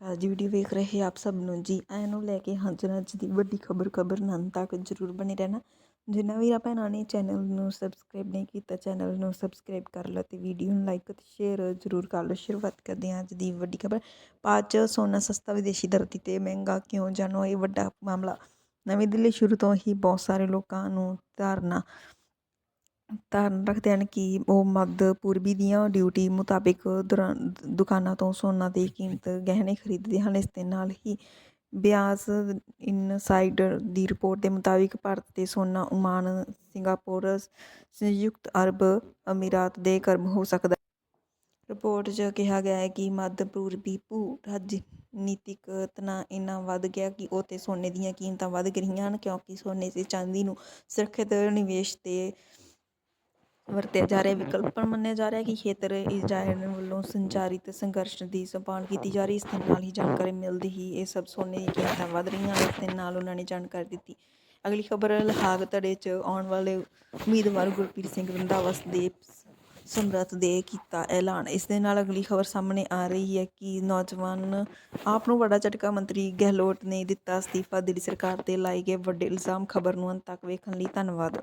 ਅਕਾਲ ਜੀ ਵੀਡੀਓ ਵੇਖ ਰਹੇ ਆਪ ਸਭ ਨੂੰ ਜੀ। ਆਇਆਂ ਨੂੰ ਲੈ ਕੇ ਹਾਜ਼ਰ ਅੱਜ ਦੀ ਵੱਡੀ ਖਬਰ ਖਬਰ ਨਾਲ ਤੱਕ ਜਰੂਰ ਬਣੇ ਰਹਿਣਾ। ਜਿਨ੍ਹਾਂ ਆਪਾਂ ਇਹਨਾਂ ਨੇ ਚੈਨਲ ਨੂੰ ਸਬਸਕ੍ਰਾਈਬ ਨਹੀਂ ਕੀਤਾ, ਚੈਨਲ ਨੂੰ ਸਬਸਕ੍ਰਾਈਬ ਕਰ ਲਓ ਤੇ ਵੀਡੀਓ ਨੂੰ ਲਾਈਕ ਅਤੇ ਸ਼ੇਅਰ ਜਰੂਰ ਕਰ ਲਓ। ਸ਼ੁਰੂਆਤ ਕਰਦੇ ਹਾਂ ਅੱਜ ਦੀ ਵੱਡੀ ਖਬਰ। ਪਾਚ ਸੋਨਾ ਸਸਤਾ ਵਿਦੇਸ਼ੀ ਧਰਤੀ ਤੇ ਮਹਿੰਗਾ ਕਿਉਂ ਜਾਣੋ? ਇਹ ਵੱਡਾ ਮਾਮਲਾ। ਨਵੀਂ ਦਿੱਲੀ ਸ਼ੁਰੂ ਤੋਂ ਹੀ ਬਹੁਤ ਸਾਰੇ ਲੋਕਾਂ ਨੂੰ ਧਾਰਨਾ ਧਾਰਨ ਰੱਖਦੇ ਹਨ ਕਿ ਉਹ ਮੱਧ ਪੂਰਬੀ ਦੀਆਂ ਡਿਊਟੀ ਮੁਤਾਬਿਕ ਦੌਰਾਨ ਦੁਕਾਨਾਂ ਤੋਂ ਸੋਨਾ ਦੀ ਕੀਮਤ ਗਹਿਣੇ ਖਰੀਦਦੇ ਹਨ। ਇਸ ਦੇ ਨਾਲ ਹੀ ਬਿਆਸ ਇਨਸਾਈਡਰ ਦੀ ਰਿਪੋਰਟ ਦੇ ਮੁਤਾਬਿਕ ਭਾਰਤ ਤੇ ਸੋਨਾ ਓਮਾਨ ਸਿੰਗਾਪੁਰ ਸੰਯੁਕਤ ਅਰਬ ਅਮੀਰਾਤ ਦੇ ਕਰਮ ਹੋ ਸਕਦਾ ਰਿਪੋਰਟ 'ਚ ਕਿਹਾ ਗਿਆ ਹੈ ਕਿ ਮੱਧ ਪੂਰਬੀ ਭੂ ਰਾਜਨੀਤਿਕ ਤਣਾਅ ਇੰਨਾ ਵੱਧ ਗਿਆ ਕਿ ਉੱਥੇ ਸੋਨੇ ਦੀਆਂ ਕੀਮਤਾਂ ਵੱਧ ਗਈਆਂ ਹਨ ਕਿਉਂਕਿ ਸੋਨੇ ਤੇ ਚਾਂਦੀ ਨੂੰ ਸੁਰੱਖਿਅਤ ਨਿਵੇਸ਼ ਤੇ ਵਰਤਿਆ ਜਾ ਰਿਹਾ, ਵਿਕਲਪ ਮੰਨਿਆ ਜਾ ਰਿਹਾ ਕਿ ਖੇਤਰ ਇਜ਼ਰਾਈਲ ਵੱਲੋਂ ਸੰਚਾਰਿਤ ਸੰਘਰਸ਼ ਦੀ ਸੰਭਾਲ ਕੀਤੀ ਜਾ ਰਹੀ, ਇਸ ਦੇ ਨਾਲ ਹੀ ਜਾਣਕਾਰੀ ਮਿਲਦੀ ਹੀ ਇਹ ਸਭ ਸੋਨੇ ਦੀਆਂ ਕੀਮਤਾਂ ਵੱਧ ਰਹੀਆਂ ਇਸ ਦੇ ਨਾਲ ਉਹਨਾਂ ਨੇ ਜਾਣਕਾਰੀ ਦਿੱਤੀ। ਅਗਲੀ ਖਬਰ, ਲਹਾਗ ਧੜੇ 'ਚ ਆਉਣ ਵਾਲੇ ਉਮੀਦਵਾਰ ਗੁਰਪ੍ਰੀਤ ਸਿੰਘ ਰੰਧਾਵਾ ਦੇ ਸਮਰੱਥ ਦੇ ਕੀਤਾ ਐਲਾਨ। ਇਸ ਦੇ ਨਾਲ ਅਗਲੀ ਖਬਰ ਸਾਹਮਣੇ ਆ ਰਹੀ ਹੈ ਕਿ ਨੌਜਵਾਨ ਆਪ ਨੂੰ ਵੱਡਾ ਝਟਕਾ ਮੰਤਰੀ ਗਹਿਲੋਤ ਨੇ ਦਿੱਤਾ ਅਸਤੀਫਾ, ਦਿੱਲੀ ਸਰਕਾਰ ਤੇ ਲਾਏ ਗਏ ਵੱਡੇ ਇਲਜ਼ਾਮ, ਖਬਰ ਨੂੰ ਅੰਤ ਤੱਕ ਵੇਖਣ ਲਈ ਧੰਨਵਾਦ।